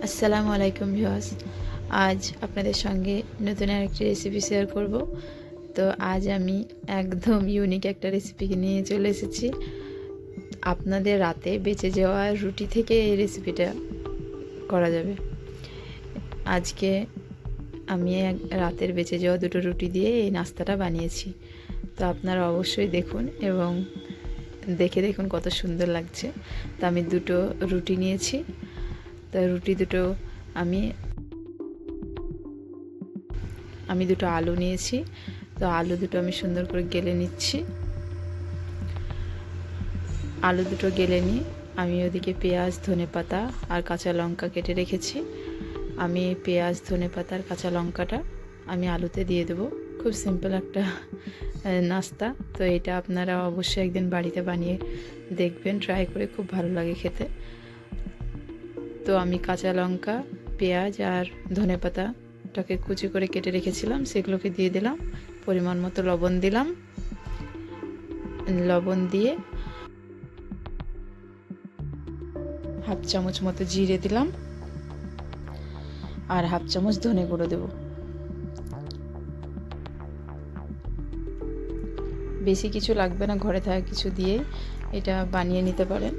আসসালামু আলাইকুম ভিউয়ার্স। আজ আপনাদের সঙ্গে নতুন আরেকটি রেসিপি শেয়ার করব। তো আজ আমি একদম ইউনিক একটা রেসিপি নিয়ে চলে এসেছি। আপনাদের রাতে বেঁচে যাওয়া রুটি থেকে এই রেসিপিটা করা যাবে। আজকে আমি এক রাতের বেঁচে যাওয়া দুটো রুটি দিয়ে এই নাস্তাটা বানিয়েছি। তো আপনারা অবশ্যই দেখুন এবং দেখে দেখুন কত সুন্দর লাগছে। তো আমি দুটো রুটি নিয়েছি। তো রুটি দুটো আমি আমি দুটো আলু নিয়েছি। তো আলু দুটো আমি সুন্দর করে গেলে নিচ্ছি। আলু দুটো গেলে নিয়ে আমি ওদিকে পেঁয়াজ ধনে পাতা আর কাঁচা লঙ্কা কেটে রেখেছি। আমি পেঁয়াজ ধনে পাতা আর কাঁচা লঙ্কাটা আমি আলুতে দিয়ে দেবো। খুব সিম্পল একটা নাস্তা। তো এটা আপনারা অবশ্যই একদিন বাড়িতে বানিয়ে দেখবেন ট্রাই করে খুব ভালো লাগে খেতে। তো আমি কাঁচা লঙ্কা, পেঁয়াজ আর ধনে পাতাটাকে কুচি করে কেটে রেখেছিলাম, সেগুলোকে দিয়ে দিলাম, পরিমাণ মতো লবণ দিলাম। লবণ দিয়ে হাফ চামচ মতো জিরে দিলাম আর হাফ চামচ ধনে গুঁড়ো দেব। বেশি কিছু লাগবে না, ঘরে থাকা কিছু দিয়ে এটা বানিয়ে নিতে পারেন।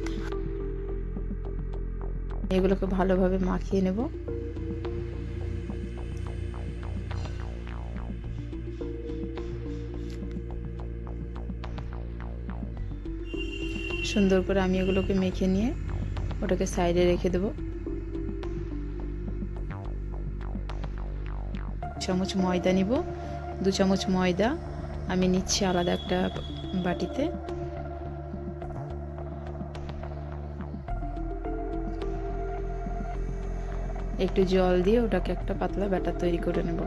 এগুলোকে ভালোভাবে মাখিয়ে নেব। সুন্দর করে আমি এগুলোকে মেখে নিয়ে ওটাকে সাইডে রেখে দেব। চামচ ময়দা নিব, দু চামচ ময়দা। আমি নিচ্ছি আলাদা একটা বাটিতে। একটু জল দিয়ে ওটাকে একটা পাতলা ব্যাটার তৈরি করে নেব।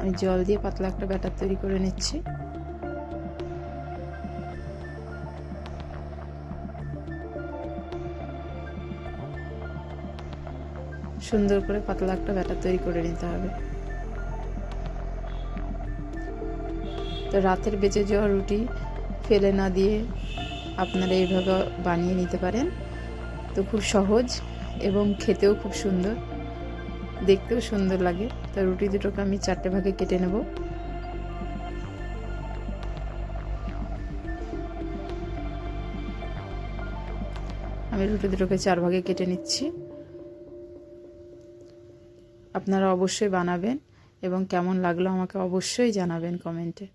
আমি জল দিয়ে পাতলা একটা ব্যাটার তৈরি করে নিচ্ছি। সুন্দর করে পাতলা একটা ব্যাটার তৈরি করে নিতে হবে। তো রাতের বেঁচে যাওয়া রুটি ফেলে না দিয়ে আপনারা এইভাবে বানিয়ে নিতে পারেন। তো খুব সহজ এবং খেতেও খুব সুন্দর, দেখতেও সুন্দর লাগে। তো রুটি দুটোকে আমি চারটে ভাগে কেটে নেব। আমি রুটি দুটোকে চার ভাগে কেটে নিচ্ছি। আপনারা অবশ্যই বানাবেন এবং কেমন লাগল আমাকে অবশ্যই জানাবেন কমেন্টে।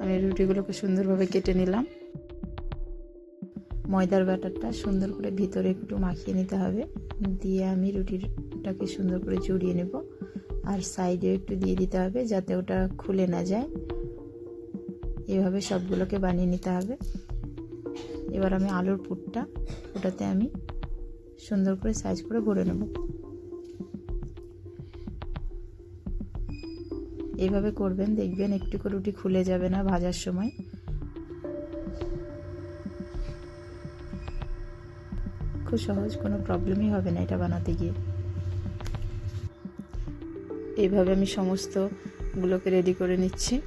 আমি রুটিগুলোকে সুন্দরভাবে কেটে নিলাম। ময়দার ব্যাটারটা সুন্দর করে ভিতরে একটু মাখিয়ে নিতে হবে। দিয়ে আমি রুটিটাকে সুন্দর করে জড়িয়ে নেব। আর সাইডে একটু দিয়ে দিতে হবে যাতে ওটা খুলে না যায়। এভাবে সবগুলোকে বানিয়ে নিতে হবে। এবার আমি আলুর পুরটা ওটাতে আমি সুন্দর করে সাইজ করে ভরে নেব। এইভাবে করবেন, দেখবেন একটু করে রুটি খুলে যাবে না ভাজার সময়। খুব সহজ, কোনো প্রবলেমই হবে না এটা বানাতে গিয়ে। এইভাবে আমি সমস্তগুলোকে রেডি করে নিচ্ছি।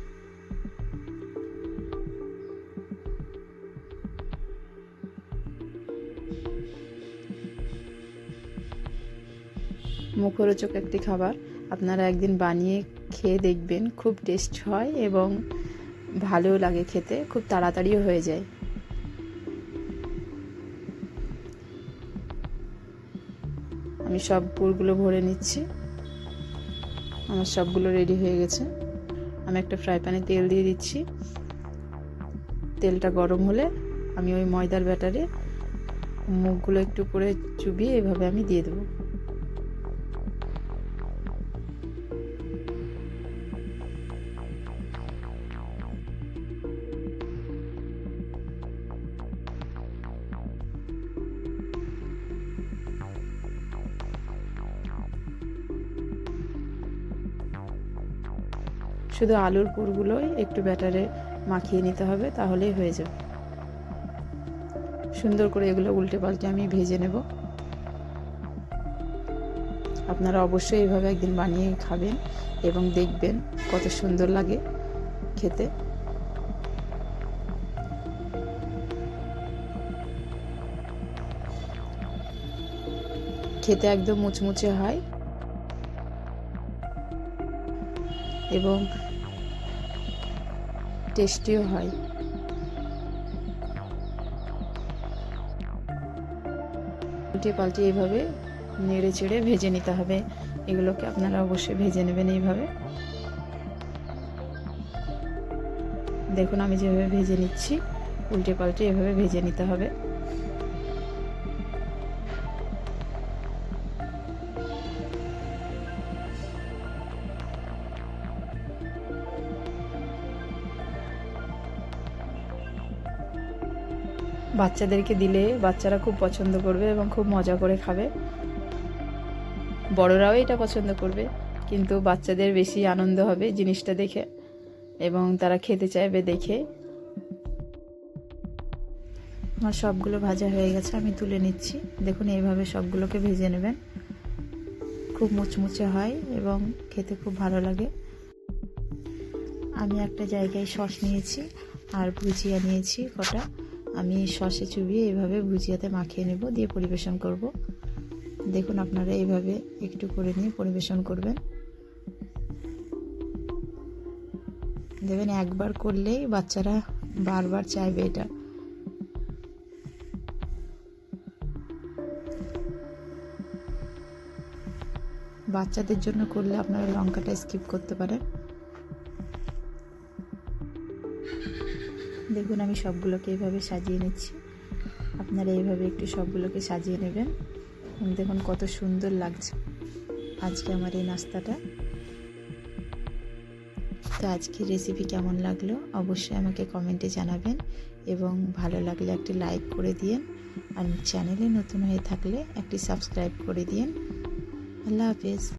মুখরোচক একটি খাবার। আপনারা একদিন বানিয়ে খেয়ে দেখবেন, খুব টেস্ট হয় এবং ভালোও লাগে খেতে, খুব তাড়াতাড়িও হয়ে যায়। আমি সব পুরগুলো ভরে নিচ্ছি। আমার সবগুলো রেডি হয়ে গেছে। আমি একটা ফ্রাই প্যানে তেল দিয়ে দিচ্ছি। তেলটা গরম হলে আমি ওই ময়দার ব্যাটারে মুখগুলো একটু করে চুবিয়ে এভাবে আমি দিয়ে দেবো। শুধু আলুর পুরগুলোই একটু ব্যাটারে মাখিয়ে নিতে হবে, তাহলেই হয়ে যাবে। সুন্দর করে এগুলো উল্টে পাল্টে আমি ভেজে নেব। আপনারা অবশ্যই এইভাবে একদিন বানিয়ে খাবেন এবং দেখবেন কত সুন্দর লাগে খেতে। খেতে একদম মুচমুচে হয়। এবং টেস্টিও হয়। উল্টে পাল্টে এইভাবে নেড়ে চেড়ে ভেজে নিতে হবে। এগুলোকে আপনারা অবশ্যই ভেজে নেবেন এইভাবে। দেখুন, আমি যেভাবে ভেজে নিচ্ছি উল্টে পাল্টে এভাবে ভেজে নিতে হবে। বাচ্চাদেরকে দিলে বাচ্চারা খুব পছন্দ করবে এবং খুব মজা করে খাবে। বড়রাও এটা পছন্দ করবে, কিন্তু বাচ্চাদের বেশি আনন্দ হবে জিনিসটা দেখে এবং তারা খেতে চাইবে দেখে। আমার সবগুলো ভাজা হয়ে গেছে, আমি তুলে নিচ্ছি। দেখুন, এইভাবে সবগুলোকে ভেজে নেবেন। খুব মুচমুচে হয় এবং খেতে খুব ভালো লাগে। আমি একটা জায়গায় সস নিয়েছি আর ভুজিয়া নিয়েছি কটা। আমি সসে চুবিয়ে এইভাবে ভুজিয়াতে মাখিয়ে নেব, দিয়ে পরিবেশন করব। দেখুন আপনারা এইভাবে একটু করে নিয়ে পরিবেশন করবেন। দেখবেন একবার করলেই বাচ্চারা বারবার চাইবে এটা। বাচ্চাদের জন্য করলে আপনারা লঙ্কাটা স্কিপ করতে পারেন। দেখুন, আমি সবগুলোকে এইভাবে সাজিয়ে নিচ্ছি। আপনারা এইভাবে একটু সবগুলোকে সাজিয়ে নেবেন। দেখুন, কত সুন্দর লাগছে আজকে আমার এই নাস্তাটা। তো আজকের রেসিপি কেমন লাগল অবশ্যই আমাকে কমেন্টে জানাবেন এবং ভালো লাগলে একটি লাইক করে দিন আর চ্যানেলে নতুন হয়ে থাকলে একটি সাবস্ক্রাইব করে দিন আল্লাহ হাফেজ।